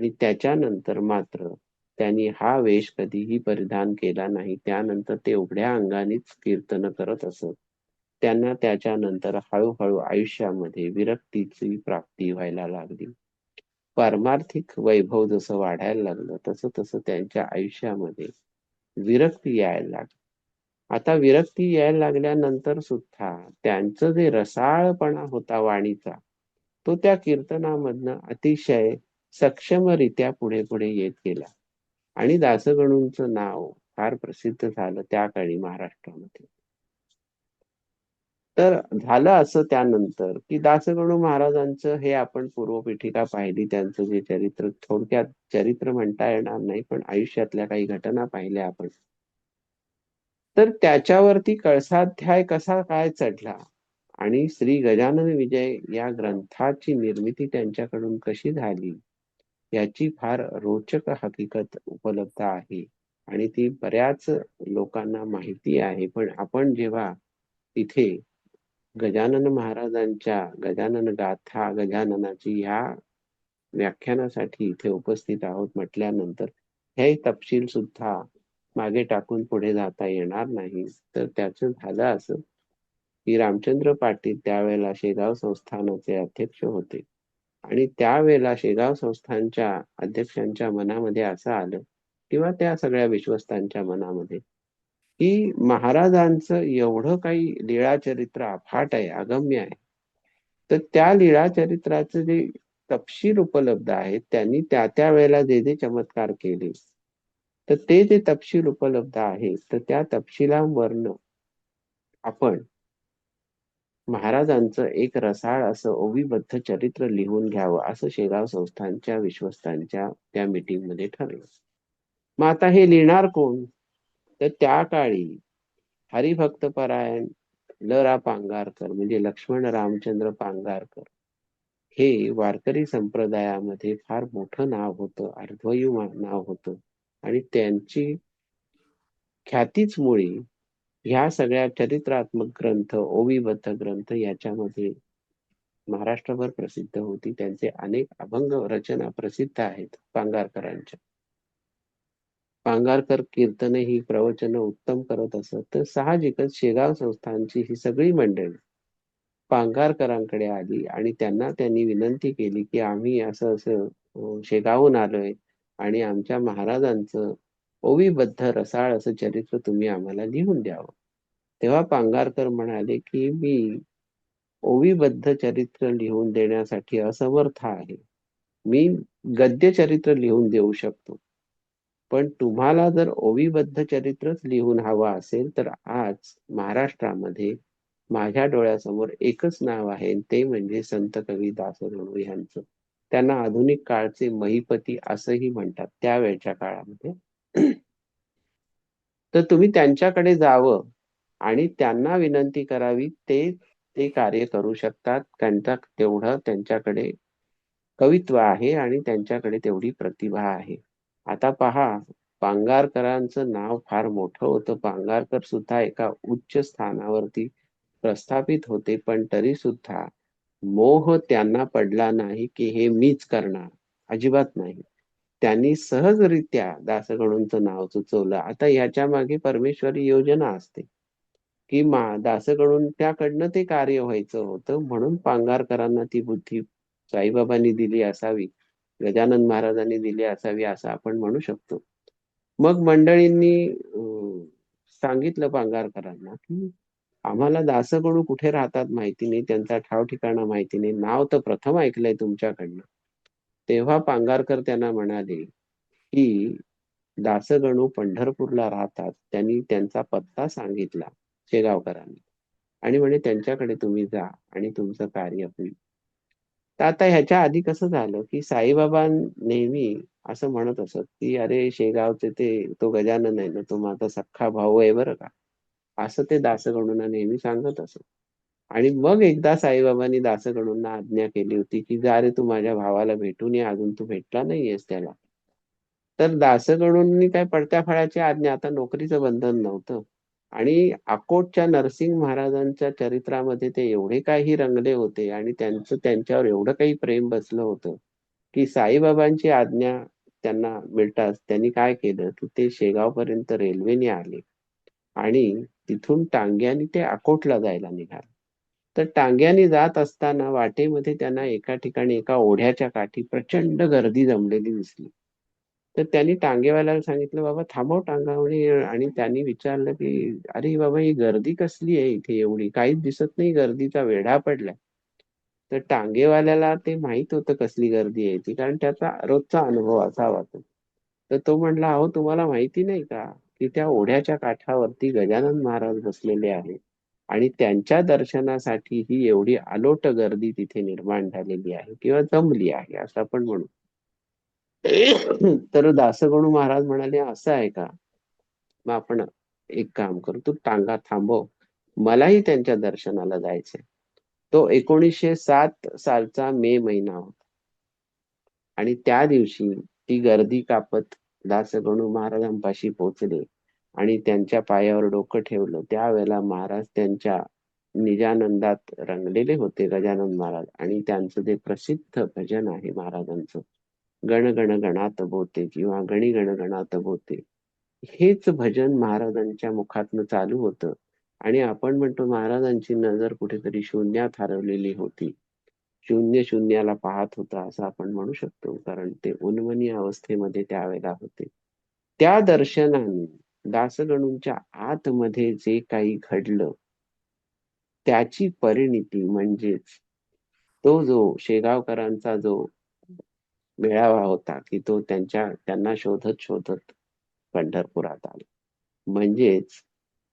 आणि त्याच्यानंतर मात्र त्यांनी हा वेश कधीही परिधान केला नाही. त्यानंतर ते उघड्या अंगानेच कीर्तन करत असत. त्यांना त्याच्यानंतर हळूहळू आयुष्यामध्ये विरक्तीची प्राप्ती व्हायला लागली. पारमार्थिक वैभव जसं वाढायला लागलं तसं तसं त्यांच्या आयुष्यामध्ये विरक्ती यायला लागली. आता विरक्ती यायला लागल्यानंतर सुद्धा त्यांचं जे रसाळपणा होता वाणीचा तो त्या कीर्तनामधनं अतिशय सक्षमरित्या पुढे पुढे येत गेला. आणि दासगणूंचं नाव फार प्रसिद्ध झालं त्या काळी महाराष्ट्रामध्ये. तर झालं असं त्यानंतर की दासगणू महाराजांचं हे आपण पूर्वपीठिका पाहिली. त्यांचं जे चरित्र थोडक्यात चरित्र म्हणता येणार नाही पण आयुष्यातल्या काही घटना पाहिल्या आपण. तर त्याच्यावरती कळसाध्याय कसा काय चढला? आणि श्री गजानन विजय या ग्रंथाची निर्मिती त्यांच्याकडून कशी झाली? याची फार रोचक हकीकत उपलब्ध आहे. आणि ती बऱ्याच लोकांना माहिती आहे. पण आपण जेव्हा तिथे गजानन महाराजांच्या गजानन गाथा गजाननाची ह्या व्याख्यानासाठी इथे उपस्थित आहोत म्हटल्यानंतर हे तपशील सुद्धा मागे टाकून पुढे जाता येणार नाही. तर त्याचं झालं असं की रामचंद्र पाटील त्यावेळेला शेगाव संस्थानाचे अध्यक्ष होते. आणि त्यावेळेला शेगाव संस्थांच्या अध्यक्षांच्या मनामध्ये असं आलं किंवा त्या सगळ्या विश्वस्तांच्या मनामध्ये की महाराजांचं एवढं काही लीळा चरित्र अफाट आहे अगम्य आहे. तर त्या लीळा चरित्राचं जे तपशील उपलब्ध आहेत त्यांनी त्या त्या वेळेला जे जे चमत्कार केले तर ते जे तपशील उपलब्ध आहेत तर त्या तपशिलांवरनं आपण महाराजांचं एक रसाळ असं ओवीबद्ध चरित्र लिहून घ्यावं असं शेगाव संस्थांच्या विश्वस्तांच्या त्या मीटिंगमध्ये ठरलं. मग आता हे लिहिणार कोण? तर त्या काळी हरिभक्त परायण ल रा पांगारकर म्हणजे लक्ष्मण रामचंद्र पांगारकर. हे वारकरी संप्रदायामध्ये फार मोठं नाव होतं अर्धवयू नाव होतं. आणि त्यांची ख्यातीच मुळी ह्या सगळ्या चरित्रात्मक ग्रंथ ओवीबद्ध ग्रंथ याच्यामध्ये महाराष्ट्रभर प्रसिद्ध होती. त्यांचे अनेक अभंग रचना प्रसिद्ध आहेत पांगारकरांच्या. पांगारकर कीर्तन ही प्रवचन उत्तम करत असत तर साहजिकच शेगाव संस्थांची ही सगळी मंडळी पांगारकरांकडे आली आणि त्यांना त्यांनी विनंती केली की आम्ही असं असं शेगावून आलोय आणि आमच्या महाराजांचं ओवीबद्ध रसाळ असं चरित्र तुम्ही आम्हाला लिहून द्यावं. तेव्हा पांगारकर म्हणाले की मी ओवीबद्ध चरित्र लिहून देण्यासाठी असमर्थ आहे. मी गद्य चरित्र लिहून देऊ शकतो. पण तुम्हाला जर ओवीबद्ध चरित्रच लिहून हवा असेल तर आज महाराष्ट्रामध्ये माझ्या डोळ्यासमोर एकच नाव आहे ते म्हणजे संत कवी दासगणू यांचं. त्यांना आधुनिक काळचे महिपती असंही म्हणतात. त्यावेळच्या काळामध्ये तर तुम्ही त्यांच्याकडे जावं आणि त्यांना विनंती करावी ते ते कार्य करू शकतात. त्यांचा तेवढं त्यांच्याकडे कवित्व आहे आणि त्यांच्याकडे तेवढी प्रतिभा आहे. आता पहा पांगारकरांचं नाव फार मोठं होतं. पांगारकर सुद्धा एका उच्च स्थानावरती प्रस्थापित होते पण तरी सुद्धा मोह त्यांना पडला नाही की हे मीच करणार. अजिबात नाही. त्यांनी सहजरित्या दासगणूंचं नाव सुचवलं. आता याच्या मागे परमेश्वरी योजना असते की मा दासगणून त्याकडनं ते कार्य व्हायचं होतं म्हणून पांगारकरांना ती बुद्धी साईबाबांनी दिली असावी गजानन महाराजांनी दिली असावी असं आपण म्हणू शकतो. मग मंडळींनी सांगितलं पांगारकरांना की आम्हाला दासगणू कुठे राहतात माहिती नाही त्यांचा ठाव ठिकाणा माहिती नाही. नाव तर प्रथम ऐकलंय तुमच्याकडनं. तेव्हा पांगारकर त्यांना म्हणाले की दासगणू पंढरपूरला राहतात. त्यांनी त्यांचा पत्ता सांगितला शेगावकरांनी. आणि म्हणे त्यांच्याकडे तुम्ही जा आणि तुमचं कार्य होईल. तर आता ह्याच्या आधी कसं झालं की साईबाबा नेहमी असं म्हणत असत की अरे शेगावचे ते तो गजानन आहे ना तो माझा सख्खा भाऊ आहे बरं का. असं ते दासगणूंना नेहमी सांगत असत. आणि मग एकदा साईबाबांनी दासगणूंना आज्ञा केली होती की जा रे तू माझ्या भावाला भेटून ये अजून तू भेटला नाहीयेस त्याला. तर दासगणूंनी काय पडत्या फळाची आज्ञा आता नोकरीचं बंधन नव्हतं. आणि अकोटच्या नरसिंग महाराजांच्या चरित्रामध्ये ते एवढे काही रंगले होते आणि त्यांचं त्यांच्यावर एवढं काही प्रेम बसलं होतं की साईबाबांची आज्ञा त्यांना मिळताच त्यांनी काय केलं? की ते शेगाव पर्यंत रेल्वेने आले आणि तिथून टांग्याने ते अकोटला जायला निघाले. तर टांग्याने जात असताना वाटेमध्ये त्यांना एका ठिकाणी एका ओढ्याच्या काठी प्रचंड गर्दी जमलेली दिसली. तर त्यांनी टांगेवाल्याला सांगितलं बाबा थांबव टांगा आणि त्यांनी विचारलं की अरे बाबा ही गर्दी कसली आहे इथे एवढी? काहीच दिसत नाही गर्दीचा वेढा पडलाय. तर टांगेवाल्याला ते माहीत होतं कसली गर्दी आहे ती कारण त्याचा रोजचा अनुभव असावा तो तर तो म्हणला अहो तुम्हाला माहिती नाही का की त्या ओढ्याच्या काठावरती गजानन महाराज बसलेले आहे आणि त्यांच्या दर्शनासाठी ही एवढी आलोट गर्दी तिथे निर्माण झालेली आहे किंवा जमली आहे असं आपण म्हणू. तर दासगणू महाराज म्हणाले असं आहे का? मग आपण एक काम करू तू टांगा थांबव. मलाही त्यांच्या दर्शनाला जायचंय. तो एकोणीसशे सात सालचा मे महिना होता. आणि त्या दिवशी ती गर्दी कापत दासगणू महाराजांपाशी पोचले आणि त्यांच्या पायावर डोकं ठेवलं. त्यावेळेला महाराज त्यांच्या निजानंदात रंगलेले होते गजानन महाराज. आणि त्यांचं जे प्रसिद्ध भजन आहे महाराजांचं गण गण गणात बोते किंवा गणी गण गणात बोते हेच भजन महाराजांच्या मुखातनं चालू होतं. आणि आपण म्हणतो महाराजांची नजर कुठेतरी शून्यात हरवलेली होती. शून्य शून्याला पाहत होता असं आपण म्हणू शकतो कारण ते उन्मनी अवस्थेमध्ये त्यावेळेला होते. त्या दर्शनाने दासगणूंच्या आतमध्ये जे काही घडलं त्याची परिणिती म्हणजेच तो जो शेगावकरांचा जो मेळावा होता की तो त्यांच्या त्यांना शोधत शोधत पंढरपुरात आला. म्हणजेच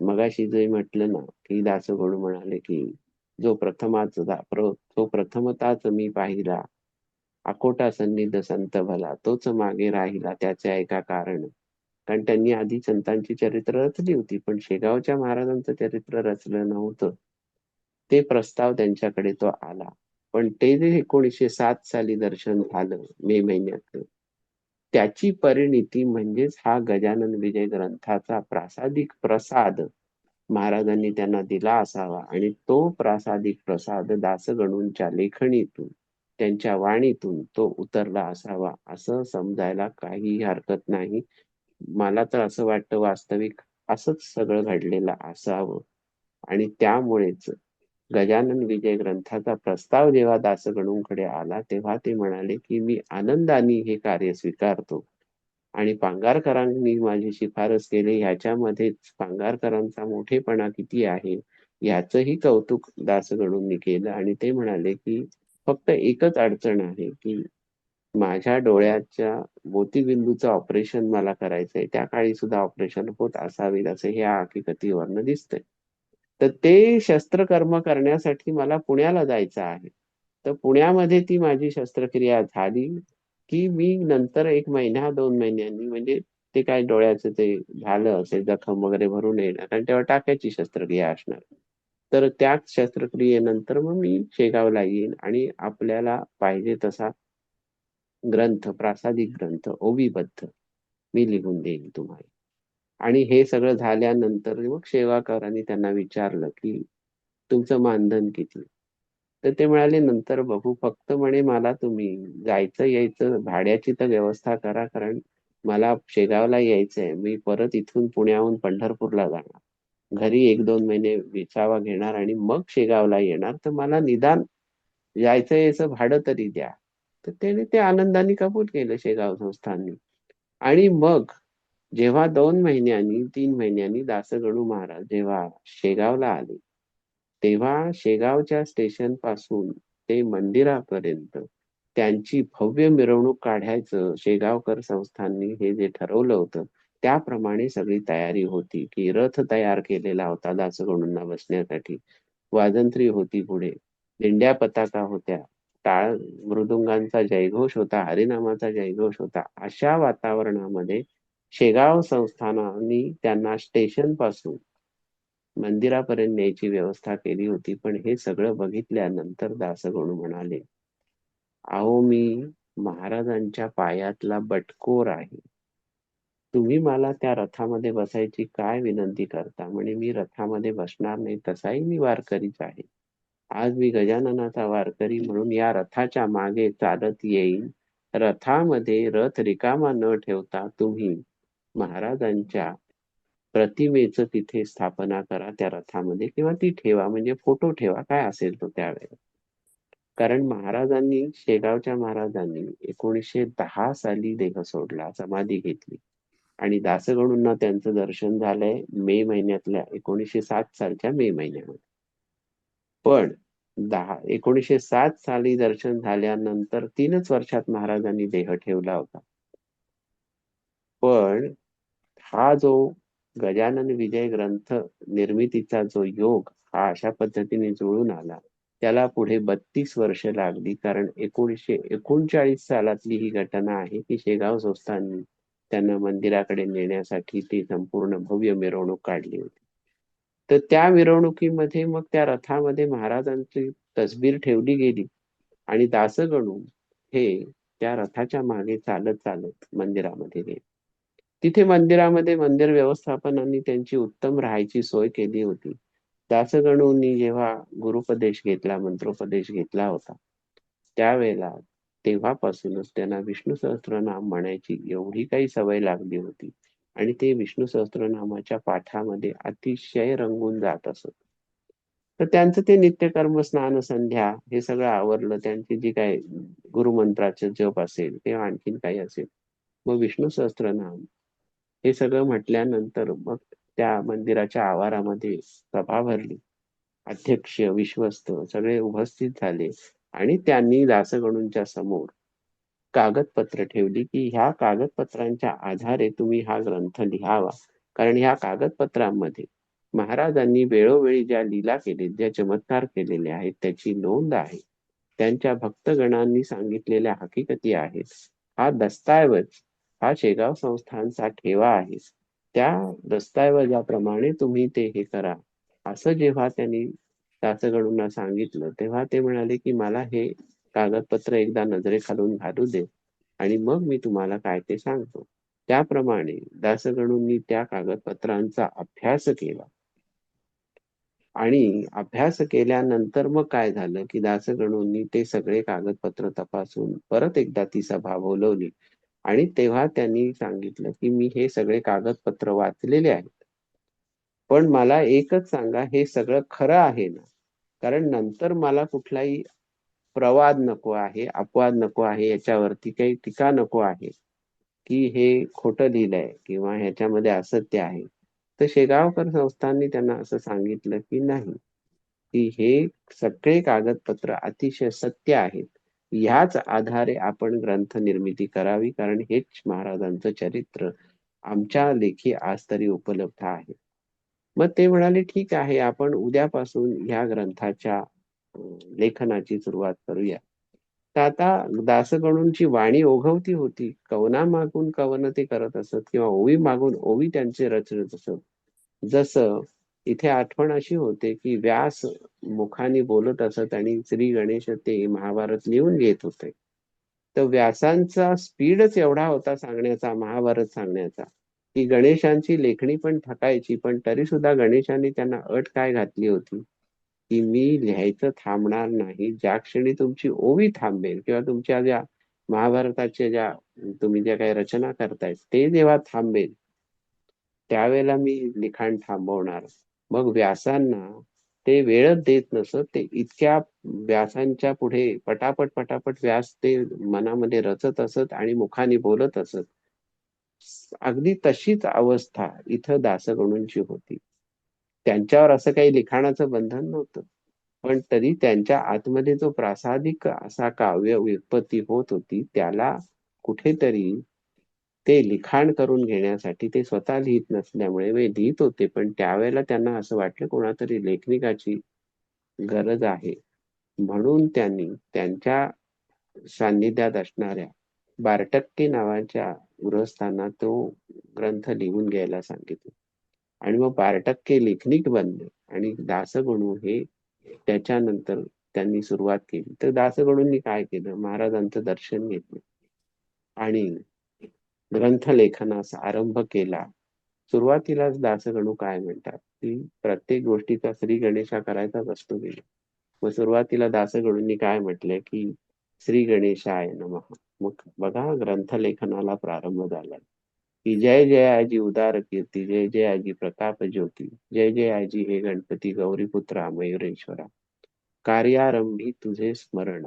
मगाशी जे म्हटलं ना की दासगणू म्हणाले की जो प्रथमाच जो प्रथमताच मी पाहिला अकोटा सन्निध संत भला तोच मागे राहिला त्याचे ऐका कारण कारण त्यांनी आधी संतांची चरित्र रचली होती पण शेगावच्या महाराजांचं चरित्र रचलं नव्हतं. ते प्रस्ताव त्यांच्याकडे तो आला. पण ते जे एकोणीसशे सात साली दर्शन झालं मे महिन्यात त्याची परिणिती म्हणजेच हा गजानन विजय ग्रंथाचा प्रासादिक प्रसाद महाराजांनी त्यांना दिला असावा. आणि तो प्रासादिक प्रसाद दासगणूंच्या लेखणीतून त्यांच्या वाणीतून तो उतरला असावा असं समजायला काही हरकत नाही. मला तर असं वाटतं वास्तविक असंच सगळं घडलेलं असावं. आणि त्यामुळेच गजानन विजय ग्रंथाचा प्रस्ताव जेव्हा दासगणूंकडे आला तेव्हा ते म्हणाले की मी आनंदाने हे कार्य स्वीकारतो. आणि पांगारकरांनी माझी शिफारस केली ह्याच्यामध्येच पांगारकरांचा मोठेपणा किती आहे याचंही कौतुक दासगणूंनी केलं. आणि ते म्हणाले की फक्त एकच अडचण आहे की माझ्या डोळ्याच्या मोतीबिंदूचं ऑपरेशन मला करायचंय त्या काळी सुद्धा ऑपरेशन होत असावी असे ह्या हकीकतीवरनं दिसतंय. तर ते शस्त्रकर्म करण्यासाठी मला पुण्याला जायचं आहे. तर पुण्यामध्ये ती माझी शस्त्रक्रिया झाली की मी नंतर एक महिन्या दोन महिन्यांनी म्हणजे ते काय डोळ्याचं ते झालं असेल जखम वगैरे भरून येणार कारण तेव्हा टाक्याची शस्त्रक्रिया असणार. तर त्याच शस्त्रक्रियेनंतर मग मी शेगावला येईन आणि आपल्याला पाहिजे तसा ग्रंथ प्रासादिक ग्रंथ ओबीबद्ध मी लिहून देईन तुम्हाला. आणि हे सगळं झाल्यानंतर मग सेवाकारांनी त्यांना विचारलं की तुमचं मानधन किती? तर ते म्हणाले नंतर बघू फक्त म्हणे मला तुम्ही जायचं यायचं भाड्याची तर व्यवस्था करा कारण मला शेगावला यायचंय. मी परत इथून पुण्याहून पंढरपूरला जाणार. घरी एक दोन महिने विसावा घेणार आणि मग शेगावला येणार. तर मला निदान यायचं यायचं भाडं तरी द्या. तर त्याने ते आनंदाने कबूल केलं शेगाव संस्थांनी आणि मग जेव्हा दोन महिन्यांनी तीन महिन्यांनी दासगणू महाराज जेव्हा शेगावला आले तेव्हा शेगावच्या स्टेशनपासून ते मंदिरापर्यंत त्यांची भव्य मिरवणूक काढायचं शेगावकर संस्थांनी हे जे ठरवलं होतं त्याप्रमाणे सगळी तयारी होती की रथ तयार केलेला होता दासगणूंना बसण्यासाठी. वाजंत्री होती पुढे दिंड्या पताका होत्या टाळ मृदुंगांचा जयघोष होता हरिनामाचा जयघोष होता अशा वातावरणामध्ये शेगाव संस्थानाने त्यांना स्टेशनपासून मंदिरापर्यंत न्यायची व्यवस्था केली होती. पण हे सगळं बघितल्यानंतर दासगणू म्हणाले अहो मी महाराजांच्या पायातला बटकोर आहे. तुम्ही मला त्या रथामध्ये बसायची काय विनंती करता? म्हणे मी रथामध्ये बसणार नाही तसाही मी वारकरीच आहे. आज मी गजाननाचा वारकरी म्हणून या रथाच्या मागे चालत येईन. रथामध्ये रथ रिकामा न ठेवता तुम्ही महाराजांच्या प्रतिमेच तिथे स्थापना करा त्या रथामध्ये किंवा ती ठेवा म्हणजे फोटो ठेवा काय असेल तो त्यावेळेला कारण महाराजांनी शेगावच्या महाराजांनी एकोणीसशे दहा साली देह सोडला समाधी घेतली. आणि दासगणूंना त्यांचं दर्शन झालंय मे महिन्यातल्या एकोणीसशे सात सालच्या मे महिन्यामध्ये. पण दहा. एकोणीसशे सात साली दर्शन झाल्यानंतर तीनच वर्षात महाराजांनी देह ठेवला होता. पण हा जो गजानन विजय ग्रंथ निर्मितीचा जो योग हा अशा पद्धतीने जुळून आला त्याला पुढे बत्तीस वर्ष लागली. कारण एकोणीसशे एकोणचाळीस सालातली ही घटना आहे की शेगाव संस्थान त्यांना मंदिराकडे नेण्यासाठी ती संपूर्ण भव्य मिरवणूक काढली होती. तर त्या मिरवणुकीमध्ये मग त्या रथामध्ये महाराजांची तसबीर ठेवली गेली. आणि दासगणू हे त्या रथाच्या मागे चालत चालत मंदिरामध्ये गेले. तिथे मंदिरामध्ये मंदिर व्यवस्थापनाने त्यांची उत्तम राहायची सोय केली होती. दासगणूंनी जेव्हा गुरुपदेश घेतला मंत्रोपदेश घेतला होता त्यावेळेला तेव्हापासूनच त्यांना विष्णू सहस्त्रनाम म्हणायची एवढी काही सवय लागली होती. आणि ते विष्णू सहस्त्रनामाच्या पाठामध्ये अतिशय रंगून जात असत. तर त्यांचं ते नित्यकर्म स्नान संध्या हे सगळं आवरलं. त्यांची जी काय गुरुमंत्राचे जप असेल किंवा आणखीन काही असेल मग विष्णू सहस्त्रनाम हे सगळं म्हटल्यानंतर मग त्या मंदिराच्या आवारामध्ये सभा भरली. अध्यक्ष विश्वस्त सगळे उपस्थित झाले आणि त्यांनी दासगणूंच्या समोर कागदपत्र ठेवली की ह्या कागदपत्रांच्या आधारे तुम्ही हा ग्रंथ लिहावा. कारण ह्या कागदपत्रांमध्ये महाराजांनी वेळोवेळी ज्या लीला केले ज्या चमत्कार केलेले आहेत त्याची नोंद आहे. त्यांच्या भक्तगणांनी सांगितलेल्या हकीकती आहेत. हा दस्ताऐवज हा शेगाव संस्थांचा ठेवा आहे. त्या दस्तऐवजाप्रमाणे तुम्ही ते हे करा. असं जेव्हा त्यांनी दासगणूंना सांगितलं तेव्हा ते म्हणाले की मला हे कागदपत्र एकदा नजरेखालून घालू दे आणि मग मी तुम्हाला काय ते सांगतो. त्याप्रमाणे दासगणूंनी त्या कागदपत्रांचा अभ्यास केला. आणि अभ्यास केल्यानंतर मग काय झालं की दासगणूंनी ते सगळे कागदपत्र तपासून परत एकदा ती सभा बोलवली आणि तेव्हा त्यांनी सांगितलं की मी हे सगळे कागदपत्र वाचलेले आहेत. पण मला एकच सांगा हे सगळं खरं आहे ना? कारण नंतर मला कुठलाही प्रवाद नको आहे अपवाद नको आहे याच्यावरती काही टीका नको आहे की हे खोटं लिहिलंय किंवा ह्याच्यामध्ये असत्य आहे. तर शेगावकर संस्थांनी त्यांना असं सांगितलं की नाही की हे सगळे कागदपत्र अतिशय सत्य आहेत. ह्याच आधारे आपण ग्रंथ निर्मिती करावी कारण हेच महाराजांचं चरित्र आमच्या लेखी आज तरी उपलब्ध आहे. मग ते म्हणाले ठीक आहे आपण उद्यापासून ह्या ग्रंथाच्या लेखनाची सुरुवात करूया. तर आता दासगणूंची वाणी ओघवती होती. कवना मागून कवन ते करत असत किंवा ओवी मागून ओवी त्यांचे रचत असत. जसं इथे आठवण अशी होते की व्यास मुखाने बोलत असत आणि श्री गणेश ते महाभारत लिहून घेत होते. तर व्यासांचा स्पीडच एवढा होता सांगण्याचा महाभारत सांगण्याचा की गणेशांची लेखणी पण थकायची पण तरी सुद्धा गणेशांनी त्यांना अट काय घातली होती? की मी लिहायचं थांबणार नाही. ज्या क्षणी तुमची ओवी थांबेल किंवा तुमच्या ज्या महाभारताच्या ज्या तुम्ही ज्या काही रचना करताय ते जेव्हा थांबेल त्यावेळेला मी लिखाण थांबवणार. मग व्यासांना ते वेळच देत नसत ते इतक्या व्यासांच्या पुढे पटापट पटापट व्यास ते मनामध्ये रचत असत आणि मुखाने बोलत असत. अगदी तशीच अवस्था इथं दासगणूंची होती. त्यांच्यावर असं काही लिखाणाचं बंधन नव्हतं. पण तरी त्यांच्या आतमध्ये जो प्रासादिक असा काव्य व्युत्पत्ती होत होती त्याला कुठेतरी ते लिखाण करून घेण्यासाठी ते स्वतः लिहित नसल्यामुळे वे लिहित होते पण त्यावेळेला त्यांना असं वाटलं कोणातरी लेखनिकाची गरज आहे. म्हणून त्यांनी त्यांच्या सान्निध्यात असणाऱ्या बारटक्के नावाच्या गृहस्थांना तो ग्रंथ लिहून घ्यायला सांगितला. आणि मग बारटक्के लेखनिक बनले आणि दासगणू हे त्याच्यानंतर त्यांनी सुरुवात केली. तर दासगणूंनी काय केलं? महाराजांचं दर्शन घेतलं. आणि ग्रंथलेखनास आरंभ केला. सुरुवातीलाच दासगणू काय म्हणतात? की प्रत्येक गोष्टीचा श्री गणेशा करायचाच असतो गेला मग सुरुवातीला दासगणूंनी काय म्हटलंय की श्री गणेशाय नम. मग बघा ग्रंथलेखनाला प्रारंभ झाला. की जय जय आजी उदार कीर्ती जय जय आजी प्रताप ज्योती जय जय आजी हे गणपती गौरीपुत्रा मयुरेश्वरा. कार्यारंभी तुझे स्मरण.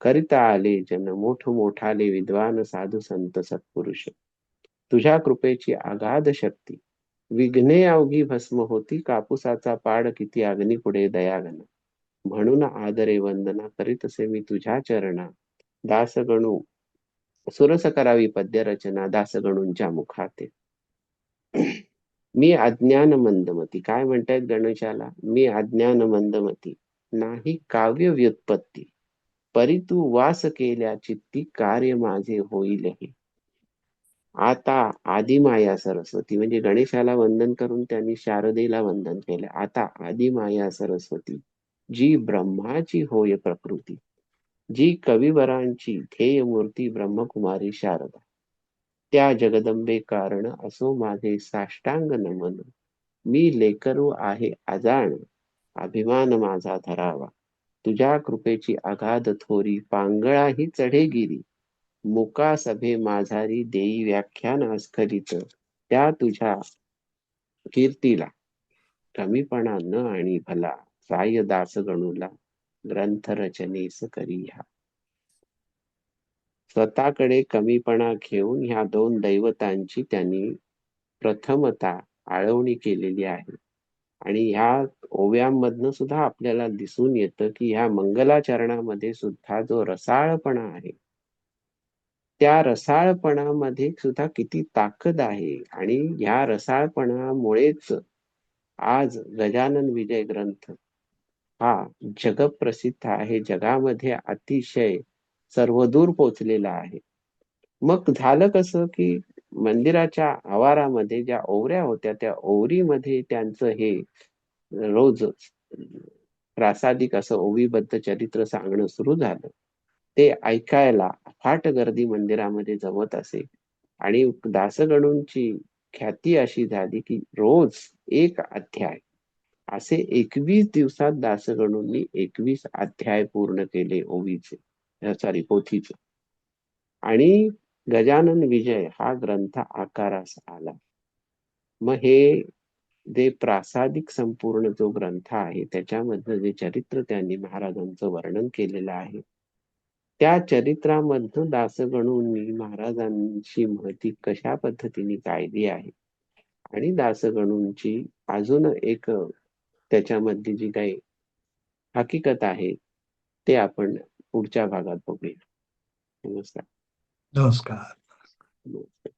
करिता आले जन मोठ मोठाले विद्वान साधू संत सत्पुरुष. तुझ्या कृपेची अगाध शक्ती. विघ्ने अवघी भस्म होती कापुसाचा पाड किती अग्नी पुढे दयागन म्हणून आदरे वंदना करीत असे मी तुझ्या चरणा. दासगणू सुरस करावी पद्य रचना दासगणूंच्या मुखाते. मी अज्ञान मंदमती काय म्हणतायत गणेशाला? मी अज्ञान मंदमती नाही काव्य व्युत्पत्ती. परी तू वास केल्या चित्ती कार्य माझे होईल हे. आता आदिमाया सरस्वती. म्हणजे गणेशाला वंदन करून त्यांनी शारदेला वंदन केले. आता आदिमाया सरस्वती. जी ब्रह्माची होय प्रकृती. जी कविवरांची ध्येय मूर्ती ब्रह्मकुमारी शारदा. त्या जगदंबे कारण असो माझे साष्टांग नमन. मी लेकरू आहे अजाण अभिमान माझा धरावा. तुझ्या कृपेची अगाध थोरी पांगळाही चढेगिरी. मुका सभे माझारी देई व्याख्यान अस्खलित. त्या तुझ्या कीर्तीला कमीपणा न आणि भला साय दास गणूला ग्रंथ रचनेस करी ह्या स्वतःकडे कमीपणा घेऊन ह्या दोन दैवतांची त्यांनी प्रथमता आळवणी केलेली आहे. आणि ह्या ओव्यांमधनं सुद्धा आपल्याला दिसून येतं की ह्या मंगलाचरणामध्ये सुद्धा जो रसाळपणा आहे त्या रसाळपणामध्ये सुद्धा किती ताकद आहे. आणि ह्या रसाळपणामुळेच आज गजानन विजय ग्रंथ हा जगप्रसिद्ध आहे. जगामध्ये अतिशय सर्वदूर पोचलेला आहे. मग झालं कसं की मंदिराच्या आवारामध्ये ज्या ओवऱ्या होत्या त्या ओवरीमध्ये त्यांचं हे रोज प्रासादिक असं ओवीबद्ध चरित्र सांगणं सुरू झालं. ते ऐकायला फाट गर्दी मंदिरामध्ये जमत असे. आणि दासगणूंची ख्याती अशी झाली की रोज एक अध्याय असे एकवीस दिवसात दासगणूंनी एकवीस अध्याय पूर्ण केले ओवीचे. सॉरी पोथीचे. आणि गजानन विजय हा ग्रंथ आकारास आला. मग हे जे प्रासादिक संपूर्ण जो ग्रंथ आहे त्याच्यामधलं जे चरित्र त्यांनी महाराजांचं वर्णन केलेलं आहे त्या चरित्रामधनं दासगणूंनी महाराजांची महती कशा पद्धतीने काढली आहे? आणि दासगणूंची अजून एक त्याच्यामधली जी काही हकीकत आहे ते आपण पुढच्या भागात बघूया. नमस्कार. नमस्कार. नमस्कार.